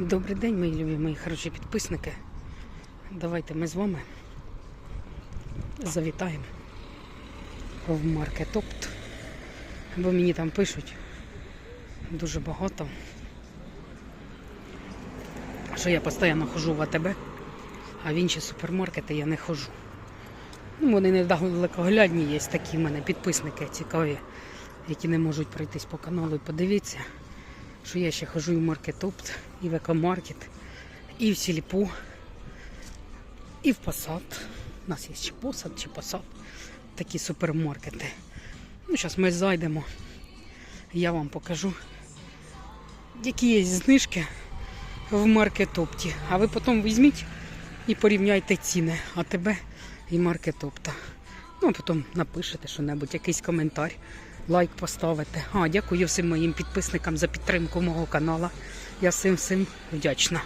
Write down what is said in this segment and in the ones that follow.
Добрий день, мої любі, мої хороші підписники. Давайте ми з вами завітаємо в маркетопт. Бо мені там пишуть дуже багато, що я постійно ходжу в АТБ, а в інші супермаркети я не ходжу. Ну, вони недалекоглядні, є такі в мене підписники цікаві, які не можуть пройтись по каналу і подивитися що я ще хожу і в маркетопт, і в екомаркет, і в сільпу, і в посад. У нас є чи посад, чи посад, такі супермаркети. Ну, зараз ми зайдемо, я вам покажу, які є знижки в маркетопті. А ви потім візьміть і порівняйте ціни АТБ і маркетопта. Ну, а потім напишете що-небудь, якийсь коментар, лайк поставите. А, дякую всім моїм підписникам за підтримку мого каналу. Я всім всім вдячна.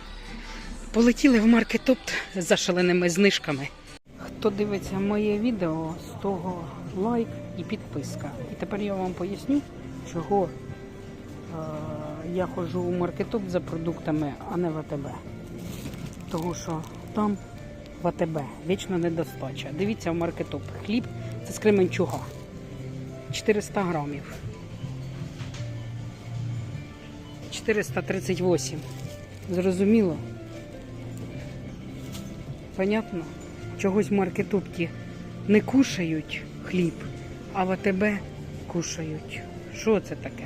Полетіли в маркетопт за шаленими знижками. Хто дивиться моє відео, з того лайк і підписка. І тепер я вам поясню, чого е, я ходжу у маркетопт за продуктами, а не в АТБ. Тому що там в АТБ вічно недостача. Дивіться в маркетоп. Хліб це з Кременчуга. 400 грамів. 438. Зрозуміло? Понятно? Чогось в маркетопті не кушають хліб, а в АТБ кушають. Що це таке?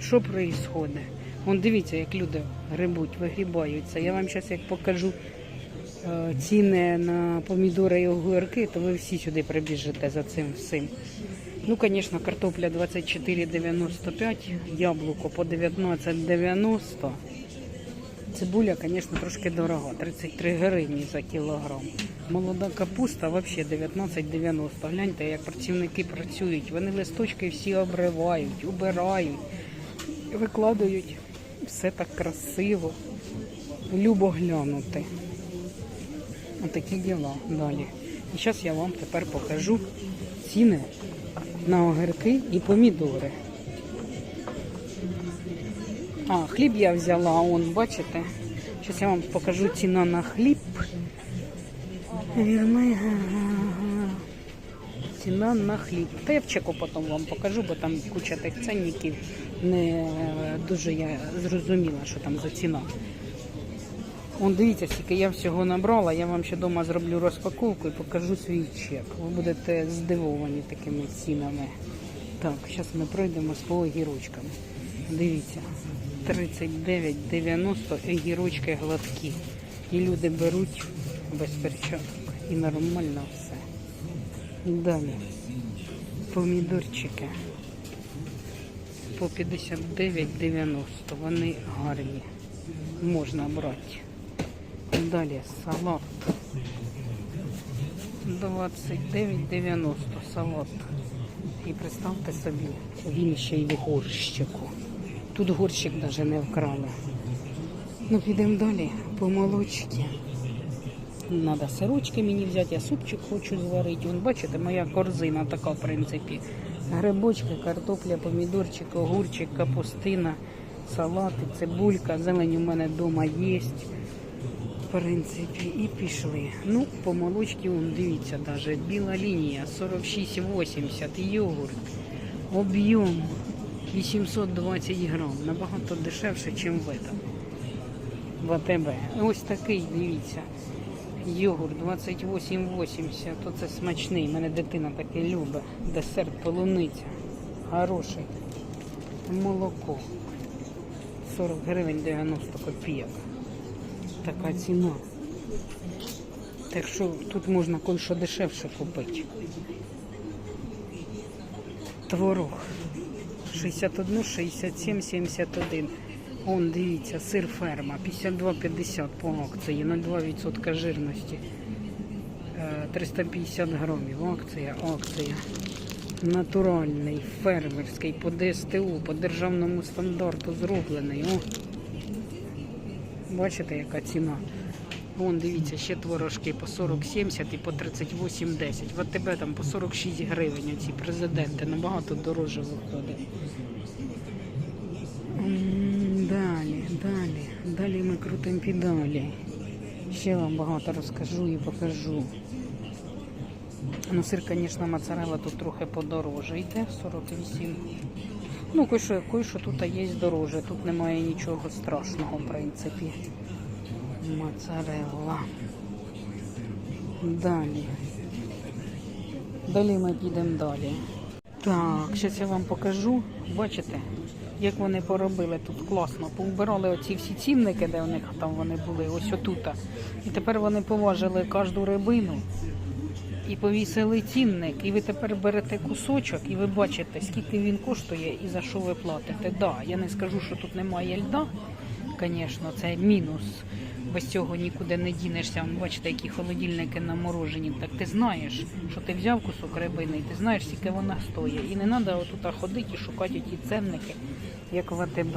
Що проїсходить? Вон дивіться, як люди грибуть, вигрібаються. Я вам зараз як покажу е, ціни на помідори і огірки, то ви всі сюди прибіжите за цим всім. Ну, звісно, картопля 24,95, яблуко по 19,90. Цибуля, звісно, трошки дорога, 33 гривні за кілограм. Молода капуста взагалі 19,90. Гляньте, як працівники працюють. Вони листочки всі обривають, убирають, викладають. Все так красиво. Любо глянути. Отакі діла далі. І зараз я вам тепер покажу ціни на огірки і помідори. А, хліб я взяла, он, бачите? Зараз я вам покажу ціна на хліб. Ціна на хліб. Та я в чеку потім вам покажу, бо там куча тих ценників. Не дуже я зрозуміла, що там за ціна. Вон дивіться, скільки я всього набрала. Я вам ще вдома зроблю розпаковку і покажу свій чек. Ви будете здивовані такими цінами. Так, зараз ми пройдемо з огірочками. Дивіться, 39,90 огірочки гладкі. І люди беруть без перчаток. І нормально все. Далі. Помідорчики по 59,90. Вони гарні. Можна брати. Далі салат. 29,90 салат. І представте собі, він ще й в горщику. Тут горщик навіть не вкрали. Ну, підемо далі по молочці. Надо сирочки мені взяти, я супчик хочу зварити. Вон, бачите, моя корзина така, в принципі. Грибочки, картопля, помідорчик, огурчик, капустина, салати, цибулька. Зелень у мене вдома є. Принципі, і пішли. Ну, по молочці, дивіться, даже біла лінія 46,80, йогурт, об'єм 820 грам, набагато дешевше, ніж в этом. В АТБ. Ось такий, дивіться. Йогурт 28,80, то це смачний. Мене дитина таке любить. Десерт полуниця. Хороший. Молоко. 40 гривень 90 копійок. Така ціна. Так що тут можна кое-що дешевше купити. Творог. 61, 67, 71. Он, дивіться, сир ферма. 52,50 по акції, 0,2% жирності. Е, 350 грамів. Акція, акція. Натуральний, фермерський, по ДСТУ, по державному стандарту зроблений. О. Бачите, яка ціна? Вон, дивіться, ще творожки по 40,70 і по 38,10. В АТБ там по 46 гривень оці президенти. Набагато дорожче виходить. Далі. далі, далі ми крутимо педалі. Ще вам багато розкажу і покажу. Ну, сир, звісно, моцарелла тут трохи подороже йде, 48. Ну, кое-що, кое-що тут є дороже. Тут немає нічого страшного, в принципі. Моцарелла. Далі. Далі ми підемо далі. Так, зараз я вам покажу. Бачите, як вони поробили тут класно. Поубирали оці всі цінники, де у них там вони були, ось отута. І тепер вони поважили кожну рибину і повісили цінник. І ви тепер берете кусочок і ви бачите, скільки він коштує і за що ви платите. Да, я не скажу, що тут немає льда. Звісно, це мінус. Без цього нікуди не дінешся. Бачите, які холодильники наморожені. Так ти знаєш, що ти взяв кусок рибини, і ти знаєш, скільки вона стоїть. І не треба отут ходити і шукати ті ценники, як в АТБ.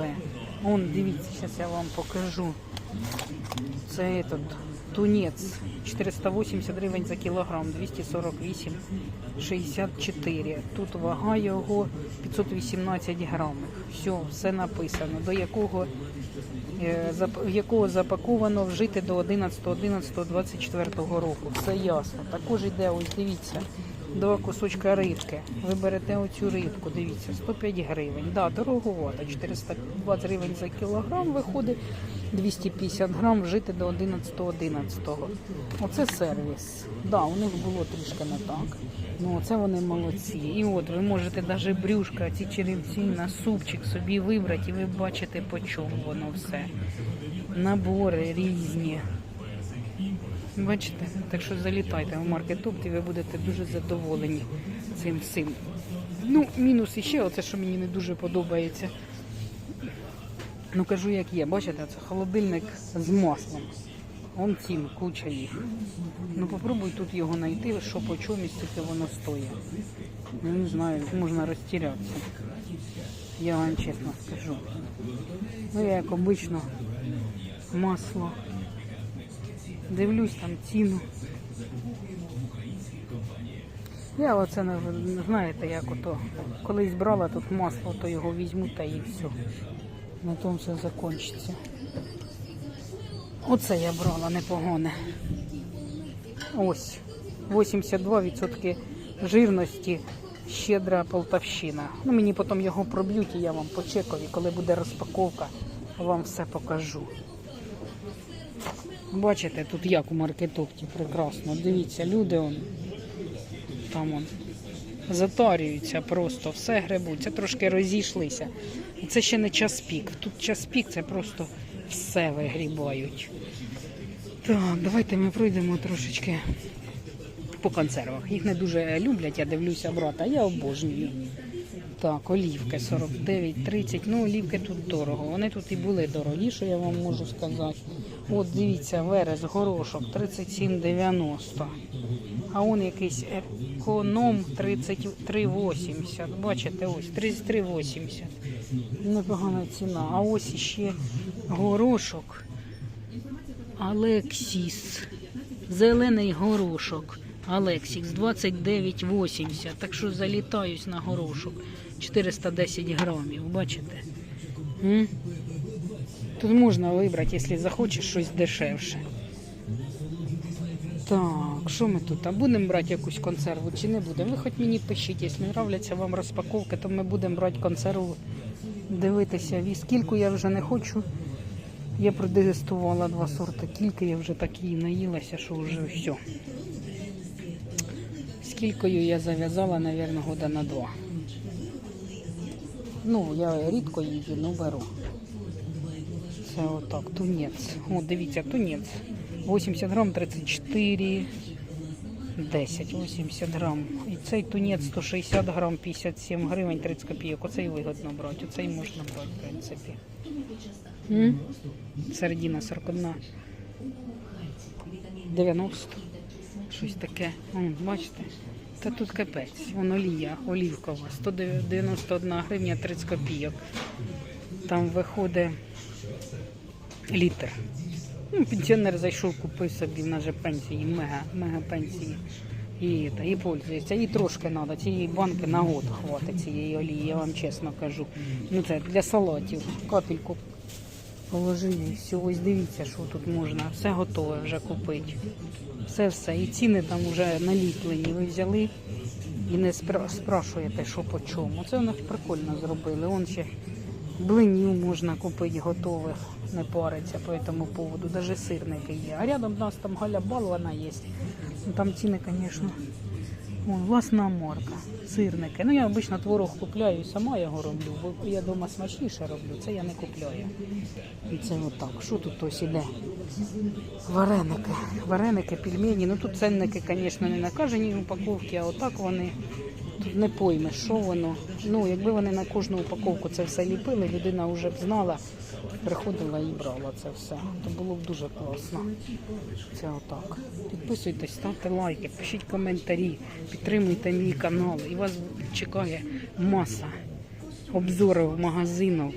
Он, дивіться, зараз я вам покажу. Це этот, тунець 480 гривень за кілограм, 248 64. Тут вага його 518 грамів. Все, все написано. До якого, в якого запаковано вжити до 11.11.24 року. Все ясно. Також йде, ось дивіться, два кусочка рибки. Ви берете оцю рибку, дивіться, 105 гривень. Да, дороговато, 420 гривень за кілограм виходить, 250 грам вжити до 11.11. Оце сервіс. Да, у них було трішки не так. Ну, оце вони молодці. І от ви можете навіть брюшка, ці черевці на супчик собі вибрати, і ви бачите, по чому воно все. Набори різні. Бачите? Так що залітайте в маркетопт і ви будете дуже задоволені цим всім. Ну, мінус іще, оце, що мені не дуже подобається. Ну кажу, як є. Бачите, це холодильник з маслом. Он цін, куча їх. Ну попробуй тут його знайти, що по чому скільки воно стоїть. Ну не знаю, можна розтірятися. Я вам чесно скажу. Ну я як обично масло. Дивлюсь там ціну. Я оце не знаєте, як ото. Колись брала тут масло, то його візьму та і все. На тому все закінчиться. Оце я брала непогане. Ось. 82% жирності, щедра полтавщина. Ну, мені потім його проб'ють і я вам по чекові, коли буде розпаковка, вам все покажу. Бачите, тут як у маркетопті прекрасно. Дивіться, люди он, там он, затарюються просто, все гребуть. Це трошки розійшлися. Це ще не час пік. Тут час пік, це просто все вигрібають. Так, давайте ми пройдемо трошечки по консервах. Їх не дуже люблять, я дивлюся брата, я обожнюю. Так, олівки 49,30. Ну, олівки тут дорого. Вони тут і були дорогі, що я вам можу сказати. От дивіться, верес, горошок 37,90. А он якийсь економ 33,80. Бачите, ось 33,80. Непогана ціна. А ось іще горошок. Алексіс. Зелений горошок. Алексікс 29,80. Так що залітаюсь на горошок. 410 грамів, бачите? Тут можна вибрати, якщо захочеш щось дешевше. Так, що ми тут? А будемо брати якусь консерву чи не будемо? Ви хоч мені пишіть, якщо нравляться вам розпаковки, то ми будемо брати консерву, дивитися. І скільки я вже не хочу. Я продегустувала два сорти кілька, я вже так її наїлася, що вже все. Скількою я зав'язала, мабуть, года на два. Ну, я рідко її, ну беру. Це отак, тунець. О, дивіться, тунець. 80 грам 34, 10, 80 грам. І цей тунець 160 грам, 57 гривень, 30 копійок. Оцей вигодно брати, оцей можна брати, в принципі. М? Середина 41. 90. Щось таке. Вон, бачите? Та тут капець. Вон олія, олівкова. 191 гривня 30 копійок. Там виходить літр. Ну, пенсіонер зайшов, купив собі, в нас же пенсії, мега, мега пенсії. І, та, і пользується. І трошки треба. Цієї банки на год хватить цієї олії, я вам чесно кажу. Ну це для салатів. Капельку Положив і все. Ось дивіться, що тут можна. Все готове вже купити. Все, все. І ціни там вже наліплені. Ви взяли і не спра- спрашуєте, що по чому. Це вони прикольно зробили. Вон ще блинів можна купити готових, не париться по цьому поводу. Даже сирники є. А рядом у нас там Галя Балвана є. Ну, Там ціни, звісно. Вон, власна марка, сирники. Ну я обично творог купляю і сама його роблю, бо я вдома смачніше роблю, це я не купляю. І це отак. Що тут ось іде? Вареники. Вареники, пельмені. Ну тут ценники, звісно, не на кожній упаковці, а отак вони. Не поймеш, що воно. Ну, якби вони на кожну упаковку це все ліпили, людина вже б знала, приходила і брала це все. То було б дуже класно. Це отак. Підписуйтесь, ставте лайки, пишіть коментарі, підтримуйте мій канал. І вас чекає маса обзорів магазинів,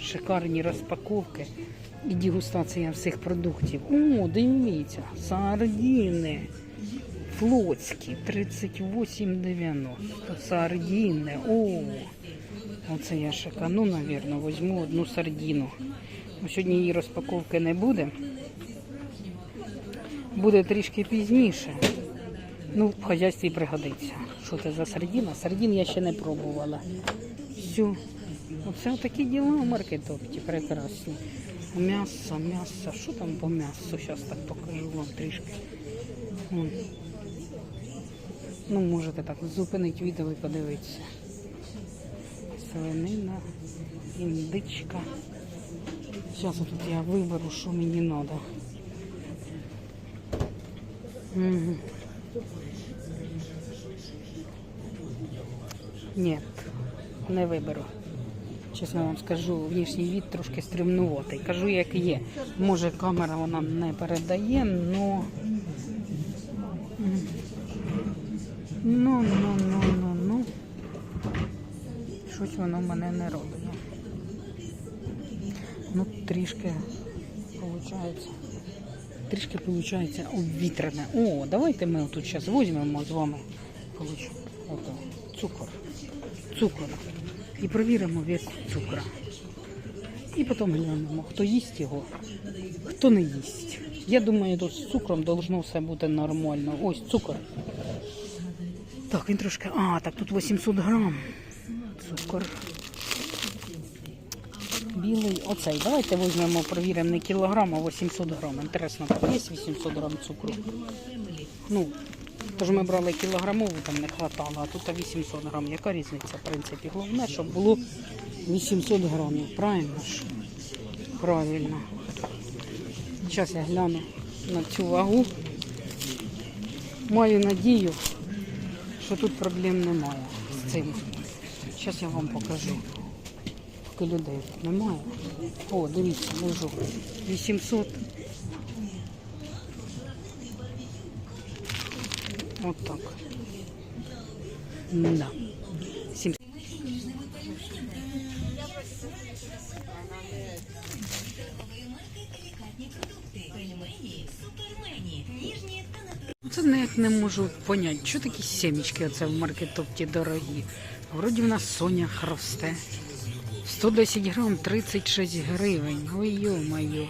шикарні розпаковки і дегустація всіх продуктів. О, дивіться, сардини. Флотські 38,90. Сардини. О, оце я шикану, навірно, візьму одну сардину. Ну, Сьогодні її розпаковки не буде. Буде трішки пізніше. Ну, в хазяйстві пригодиться. Що це за сардина? Сардин я ще не пробувала. Все. Оце такі діла в маркетопті прекрасні. М'ясо, м'ясо. Що там по м'ясу? Зараз так покажу вам трішки. Ну, можете так зупинити відео і подивитися. Свинина, індичка. Зараз тут я виберу, що мені треба. Ні, не виберу. Чесно вам скажу, внішній від трошки стрімнуватий. Кажу, як є. Може, камера вона не передає, но. Ну, ну, ну, ну, ну. Щось воно мене не робить. Ну, трішки виходить. Трішки виходить обвітрене. О, давайте ми тут зараз візьмемо з вами ото, цукор. Цукор. І провіримо вес цукра. І потім глянемо, хто їсть його, хто не їсть. Я думаю, тут з цукром должно все бути нормально. Ось цукор. Так, він трошки. А, так тут 800 грам. Цукор. Білий оцей. Давайте візьмемо, провіримо не кілограм, а 800 грам. Інтересно, там є 800 грам цукру? Ну, тож ми брали кілограмову, там не хватало, а тут 800 грам. Яка різниця, в принципі? Головне, щоб було 800 грамів. Правильно? Правильно. Зараз я гляну на цю вагу. Маю надію, що тут проблем немає з цим. Зараз я вам покажу. Поки людей немає. О, дивіться, лежу. 800. От так. Да. 700. Це ніяк не можу поняти, що такі сімечки оце в маркетопті дорогі. Вроді в нас соня росте. 110 грам 36 гривень. Ой, ё-моё.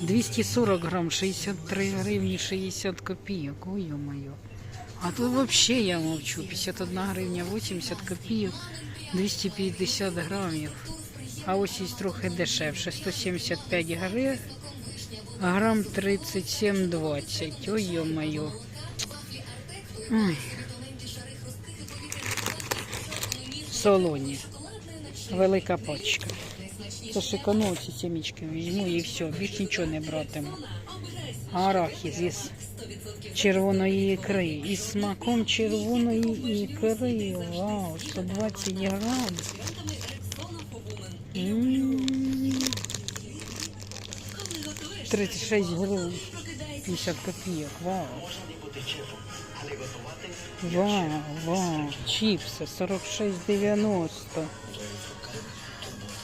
240 грам 63 гривні 60 копійок. Ой, ё-моё. А тут вообще я мовчу. 51 гривня 80 копійок, 250 грамів. А ось є трохи дешевше. 175 гривень. Грам 37,20. Ой, ё-моё. Солоні. Велика пачка. Це ж ці сімічки візьму і все, більш нічого не братиму. Арахіс із червоної ікри. Із смаком червоної ікри. Вау, 120 грам. М. 36 гривень. 50 копійок. Вау. Вау, вау. Чіпси 46,90.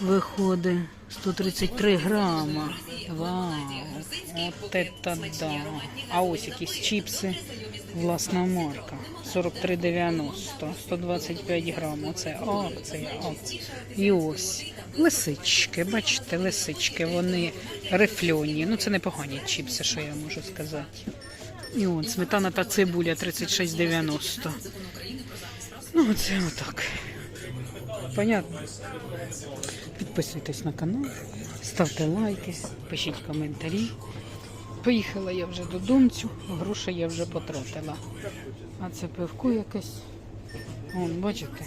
Виходить 133 грама. Вау. От це да. А ось якісь чіпси. Власна марка. 43,90, 125 грам. Оце акція, акція. І ось лисички, бачите, лисички, вони рифльоні. Ну це непогані чіпси, що я можу сказати. І он, сметана та цибуля 36,90. Ну, оце отак. Понятно? Підписуйтесь на канал, ставте лайки, пишіть коментарі. Поїхала я вже додомцю, гроші я вже потратила. А це пивко якесь. Вон, бачите?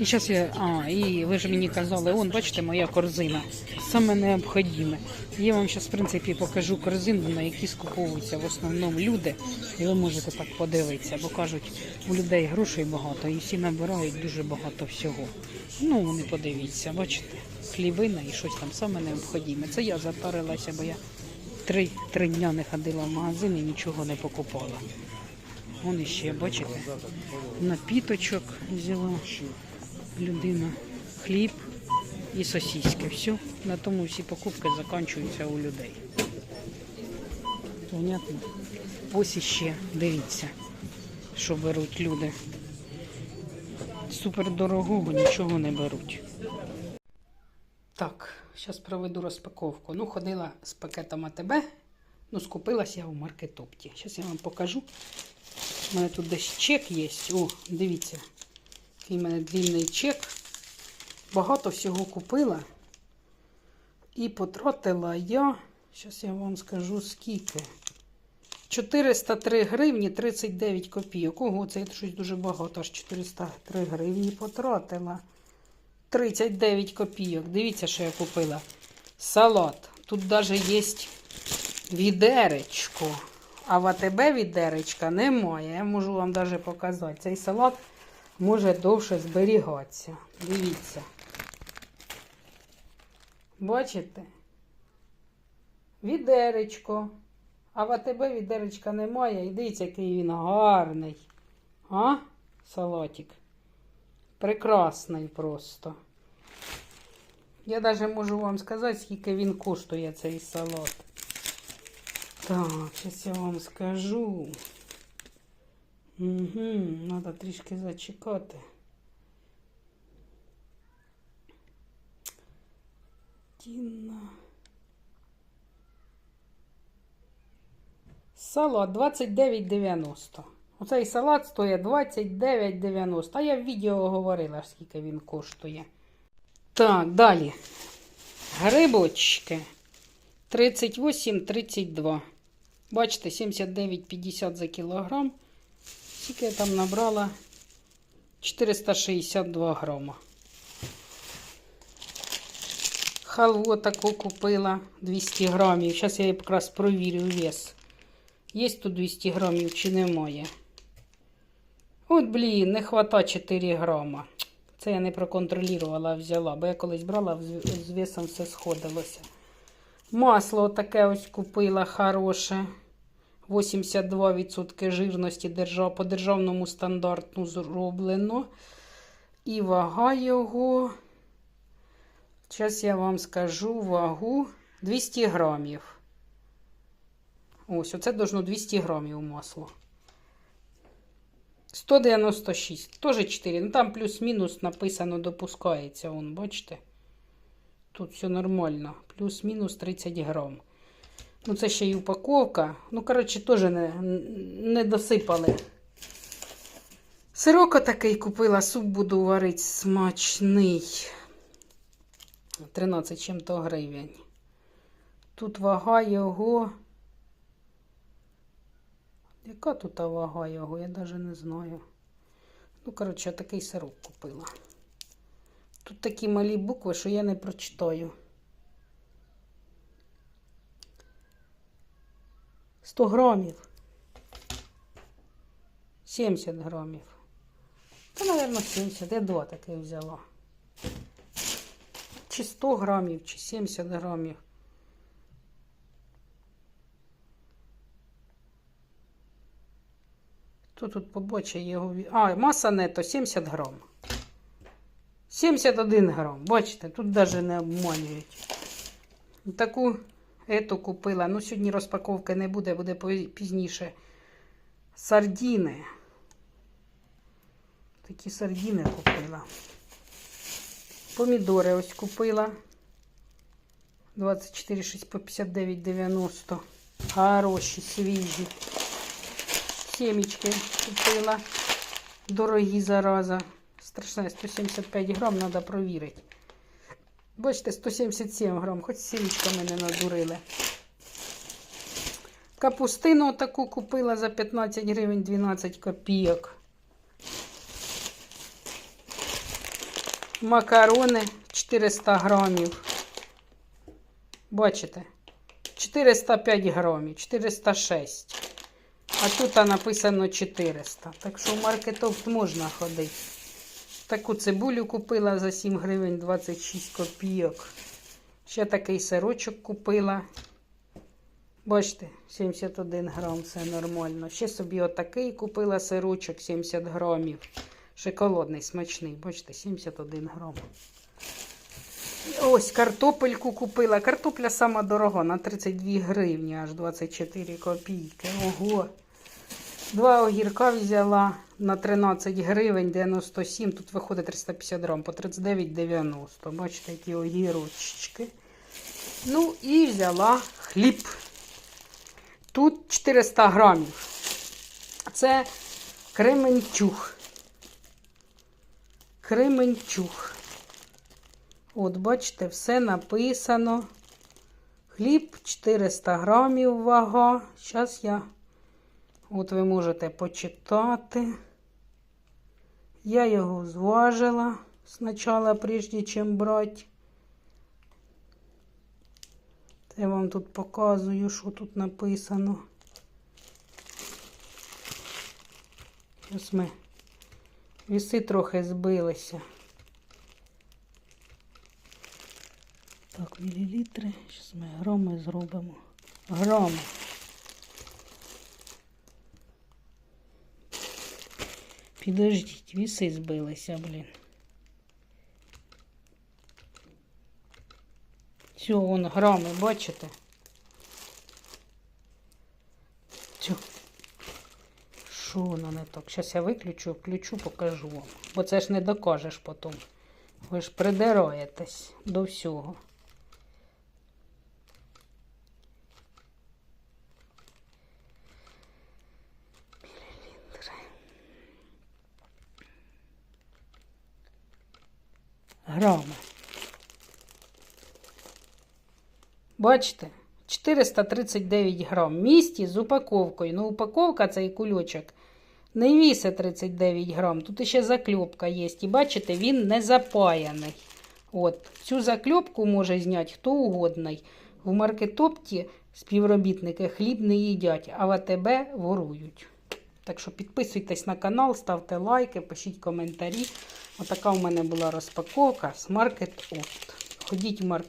І зараз я. А, і ви ж мені казали, он, бачите, моя корзина. Саме необхідне. Я вам зараз, в принципі, покажу корзину, на які скуповуються в основному люди. І ви можете так подивитися, бо кажуть, у людей грошей багато і всі набирають дуже багато всього. Ну, вони подивіться, бачите, хлібина і щось там саме необхідне. Це я затарилася, бо я три, три дня не ходила в магазин і нічого не покупала. Вон іще, бачите, напіточок взяла людина, хліб і сосиски. Все, на тому всі покупки закінчуються у людей. Понятно? Ось іще, дивіться, що беруть люди. Супер дорогого нічого не беруть. Так, зараз проведу розпаковку. Ну, ходила з пакетом АТБ, ну, скупилася я у маркетопті. Зараз я вам покажу. У мене тут десь чек є. О, дивіться. Який в мене длинний чек. Багато всього купила. І потратила я, зараз я вам скажу скільки. 403 гривні 39 копійок. Ого, це щось дуже багато. Аж 403 гривні потратила. 39 копійок. Дивіться, що я купила. Салат. Тут навіть є відеречко. А в АТБ відеречка немає. Я можу вам навіть показати. Цей салат може довше зберігатися. Дивіться. Бачите? Відеречко. А в АТБ відеречка немає. І дивіться, який він гарний. А? Салатик. Прекрасний просто. Я навіть можу вам сказати, скільки він коштує цей салат. Так, зараз я вам скажу. Угу, треба трішки зачекати. Тіна. Салат 29,90. Оцей салат стоїть 29,90. А я в відео говорила, скільки він коштує. Так, далі. Грибочки 38,32. Бачите, 79,50 за кілограм. Скільки я там набрала 462 грама. Халву таку купила 200 грамів. Зараз я якраз провірю вес. Є тут 200 грамів чи немає. От, блін, не хвата 4 грама. Це я не проконтролювала, взяла, бо я колись брала, з весом все сходилося. Масло таке ось купила хороше. 82% жирності по державному стандарту зроблено. І вага його. Зараз я вам скажу вагу 200 грамів. Ось, оце должно 200 грамів масло. 196. Теж 4. Ну там плюс-мінус написано допускається. Вон, бачите? Тут все нормально. Плюс-мінус 30 грам. Ну, це ще й упаковка. Ну, коротше, теж не, не досипали. Сирока такий купила, суп буду варити смачний. 13 чим-то гривень. Тут вага його. Яка тут вага його? Я навіть не знаю. Ну, коротше, такий сирок купила. Тут такі малі букви, що я не прочитаю. 100 грамів. 70 грамів. Та, мабуть, 70. Я два таке взяла. Чи 100 грамів, чи 70 грамів. Хто тут побачить його? А, маса нето 70 грам. 71 грам. Бачите, тут навіть не обманюють. Таку Ету купила. Ну, сьогодні розпаковки не буде, буде пізніше. Сардіни. Такі сардіни купила. Помідори ось купила. 24,6 по 59,90. Хороші, свіжі. Семечки купила. Дорогі зараза. Страшне, 175 грам, треба провірити. Бачите, 177 грам, хоч сімечка мене надурили. Капустину таку купила за 15 гривень 12 копійок. Макарони 400 грамів. Бачите? 405 грамів, 406. А тут написано 400. Так що в маркетопт можна ходити. Таку цибулю купила за 7 гривень 26 копійок. Ще такий сирочок купила. Бачите, 71 грам, це нормально. Ще собі отакий купила сирочок 70 грамів. Шоколадний, смачний. Бачите, 71 грам. Ось картопельку купила. Картопля сама дорога на 32 гривні, аж 24 копійки. Ого. Два огірка взяла на 13 гривень 97. Тут виходить 350 грам по 39,90. Бачите, які огірочки. Ну і взяла хліб. Тут 400 грамів. Це кременчуг. Кременчуг. От, бачите, все написано. Хліб 400 грамів вага. Зараз я. От ви можете почитати. Я його зважила спочатку, прежде чим брати. Я вам тут показую, що тут написано. Ось ми. Віси трохи збилися. Так, мілілітри. Зараз ми громи зробимо. Громи. Підождіть, віси збилися, блін. Все, вон грами, бачите? Все. Що воно не так? Зараз я виключу, включу, покажу вам. Бо це ж не докажеш потім. Ви ж придираєтесь до всього. Мілілітри. Грами. Бачите? 439 грам. Місті з упаковкою. Ну, упаковка цей кульочок не вісить 39 грам. Тут ще закльопка є. І бачите, він не запаяний. От. Цю закльопку може зняти хто угодний. В маркетопті співробітники хліб не їдять, а в АТБ ворують. Так що підписуйтесь на канал, ставте лайки, пишіть коментарі. Отака у мене була розпаковка з Market. Ходіть в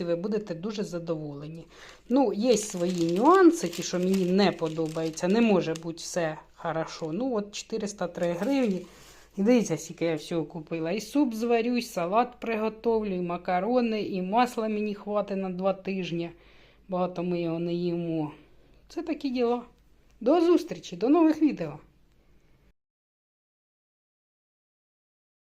і ви будете дуже задоволені. Ну, є свої нюанси, ті, що мені не подобаються. Не може бути все хорошо. Ну, от 403 гривні. І дивіться, скільки я всього купила. І суп зварю, і салат приготовлю, і макарони, і масла мені хватить на два тижні. Багато ми його не їмо. Це такі діла. До зустрічі, до нових відео.